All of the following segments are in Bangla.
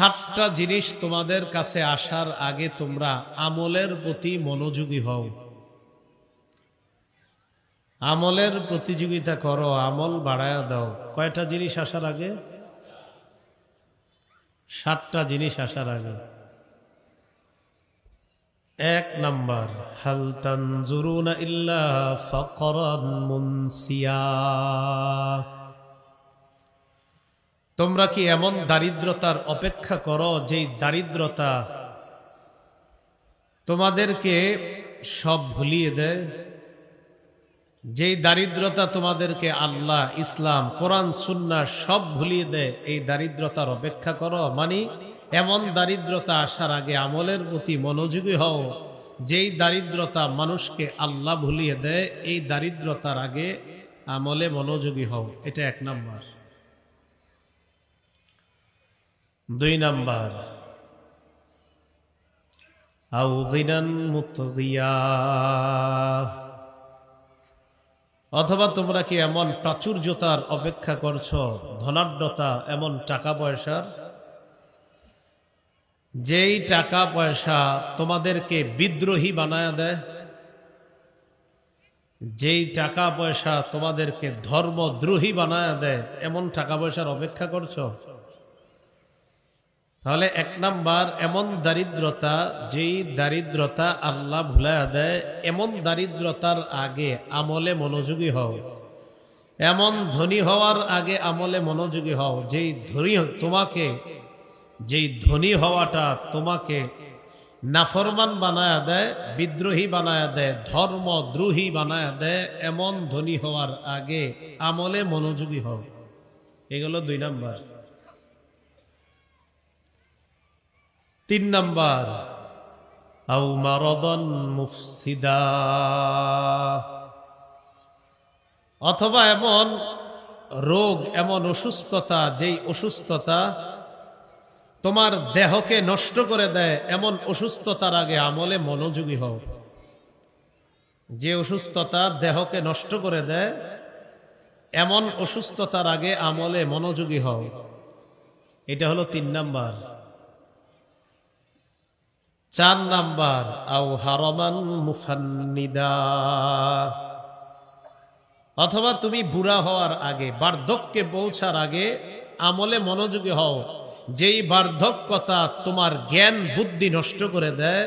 সাতটা জিনিস তোমাদের কাছে আসার আগে তোমরা আমলের প্রতি মনোযোগী হও। আমলের প্রতিযোগিতা করো, আমল বাড়ায় দাও। কয়টা জিনিস আসার আগে? সাতটা জিনিস আসার আগে। এক নাম্বার, হাল তানজুরুনা ইল্লা ফাকরান মুনসিয়া। তোমরা কি এমন দারিদ্রতার অপেক্ষা করো যেই দারিদ্রতা তোমাদেরকে সব ভুলিয়ে দেয়? যেই দারিদ্রতা তোমাদেরকে আল্লাহ, ইসলাম, কোরআন, সুন্না সব ভুলিয়ে দেয়, এই দারিদ্রতার অপেক্ষা করো? মানে এমন দারিদ্রতা আসার আগে আমলের প্রতি মনোযোগী হও। যেই দারিদ্রতা মানুষকে আল্লাহ ভুলিয়ে দেয়, এই দারিদ্রতার আগে আমলে মনোযোগী হও। এটা এক নাম্বার। দুই নাম্বার। অথবা তোমরা কি এমন প্রাচুর্যতার অপেক্ষা করছ, ধনাঢ্যতা এমন টাকা পয়সার? যেই টাকা পয়সা তোমাদেরকে বিদ্রোহী বানায় দেয়, যেই টাকা পয়সা তোমাদেরকে ধর্মদ্রোহী বানায় দেয়, এমন টাকা পয়সার অপেক্ষা করছ? তাহলে এক নাম্বার, এমন দারিদ্রতা যেই দারিদ্রতা আল্লাহ ভুলাইয়া দেয়, এমন দারিদ্রতার আগে আমলে মনোযোগী হও। এমন ধনী হওয়ার আগে আমলে মনোযোগী হও, যেই ধনী, তোমাকে, যেই ধনী হওয়াটা তোমাকে নাফরমান বানায়া দেয়, বিদ্রোহী বানায়া দেয়, ধর্মদ্রোহী বানায়া দেয়, এমন ধনী হওয়ার আগে আমলে মনোযোগী হও। এগুলো দুই নাম্বার। তিন নাম্বার। আউ মারদন মুফসিদা। অথবা এমন রোগ, এমন অসুস্থতা, যেই অসুস্থতা তোমার দেহকে নষ্ট করে দেয়, এমন অসুস্থতার আগে আমলে মনোযোগী হও। যে অসুস্থতা দেহকে নষ্ট করে দেয়, এমন অসুস্থতার আগে আমলে মনোযোগী হও। এটা হলো তিন নাম্বার। চার নাম্বার আউ হারমান মুফান্নিদা। অথবা তুমি বুড়া হওয়ার আগে, বার্ধক্যে পৌঁছার আগে আমলে মনোযোগী হও। যেই বার্ধক্যতা তোমার জ্ঞান বুদ্ধি নষ্ট করে দেয়,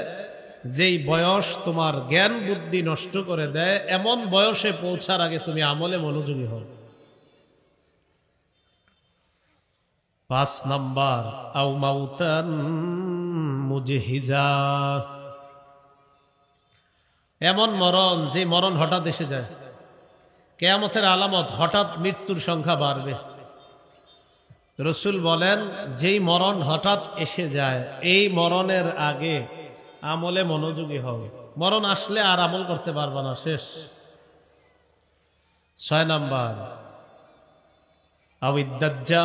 যেই বয়স তোমার জ্ঞান বুদ্ধি নষ্ট করে দেয়, এমন বয়সে পৌঁছার আগে তুমি আমলে মনোযোগী হও। পাঁচ নাম্বার আউ মাউতান মুজহিজা এমন মরণ যে মরণ হঠাৎ এসে যায়। কেয়ামতের আলামত হঠাৎ মৃত্যুর সংখ্যা বাড়বে। রসুল বলেন, যেই মরণ হঠাৎ এসে যায়, এই মরণের আগে আমলে মনোযোগী হবে মরণ আসলে আর আমল করতে পারবে না, শেষ। ছয় নাম্বার আবিদ্দাজ্জাল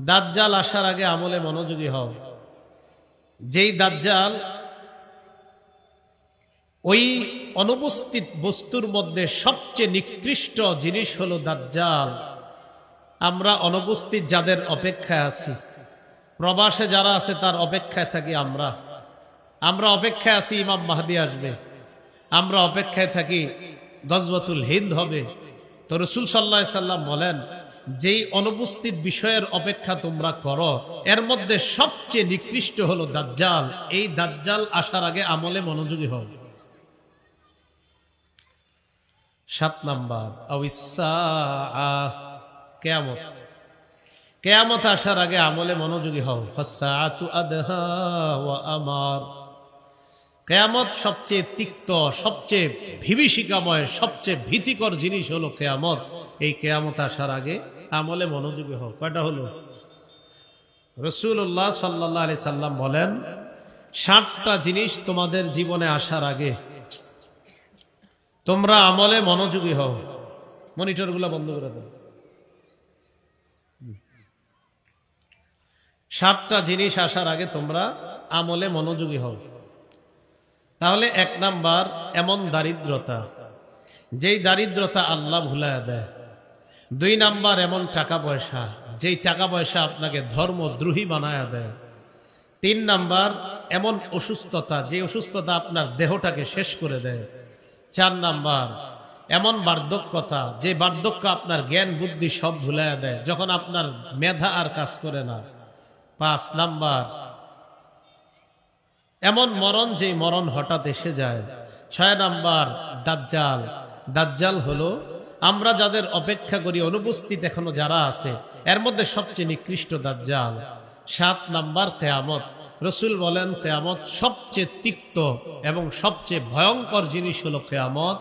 দাজ্জাল আসার আগে আমলে মনোযোগী হও। যেই দাজ্জাল ওই অনুপস্থিত বস্তুর মধ্যে সবচেয়ে নিকৃষ্ট জিনিস হলো দাজ্জাল। আমরা অনুপস্থিত যাদের অপেক্ষায় আছি। প্রবাসে যারা আছে তার অপেক্ষায় থাকি আমরা। আমরা অপেক্ষায় আছি ইমাম মাহাদি আসবে। আমরা অপেক্ষায় থাকি গজবতুল হিন্দ হবে। তো রসুল সাল্লাহ সাল্লাম বলেন, যেই অনুপস্থিত বিষয়ের অপেক্ষা তোমরা করো, এর মধ্যে সবচেয়ে নিকৃষ্ট হলো দাজ্জাল। এই দাজ্জাল আসার আগে আমলে মনোযোগী হও। সাত নাম্বার কেয়ামত কেয়ামত আসার আগে আমলে মনোযোগী হও আমার কেয়ামত সবচেয়ে তিক্ত, সবচেয়ে ভিভীষিকাময় সবচেয়ে ভীতিকর জিনিস হলো কেয়ামত। এই কেয়ামত আসার আগে আমলে মনোযোগী হোক কয়টা হলো? রসুল্লাহ সাল্লাহ আলি সাল্লাম বলেন ষাটটা জিনিস তোমাদের জীবনে আসার আগে তোমরা আমলে মনোযোগী হও। মনিটরগুলো বন্ধ করে দাও। সাতটা জিনিস আসার আগে তোমরা আমলে মনোযোগী হও। তাহলে এক নাম্বার এমন দারিদ্রতা, যেই দারিদ্রতা আল্লাহ ভুলায় দেয়। দুই নাম্বার এমন টাকা পয়সা, যেই টাকা পয়সা আপনাকে ধর্মদ্রোহী বানায় দেয়। তিন নাম্বার এমন অসুস্থতা যে অসুস্থতা আপনার দেহটাকে শেষ করে দেয়। চার নাম্বার এমন বার্ধক্যতা, যে বার্ধক্য আপনার জ্ঞান, বুদ্ধি সব ভুলাইয়া দেয়, যখন আপনার মেধা আর কাজ করে না। পাঁচ নাম্বার এমন মরণ যে মরণ হঠাৎ এসে যায়। ছয় নাম্বার, দাজ্জাল। দাজ্জাল হলো, আমরা যাদের অপেক্ষা করি, অনুপস্থিত এখনও যারা আছে, এর মধ্যে সবচেয়ে নিকৃষ্ট দাজ্জাল। সাত নাম্বার, কেয়ামত। রসুল বলেন, কেয়ামত সবচেয়ে তিক্ত এবং সবচেয়ে ভয়ঙ্কর জিনিস হলো কেয়ামত।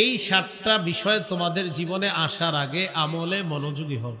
এই সাতটা বিষয় তোমাদের জীবনে আসার আগে আমলে মনোযোগী হোক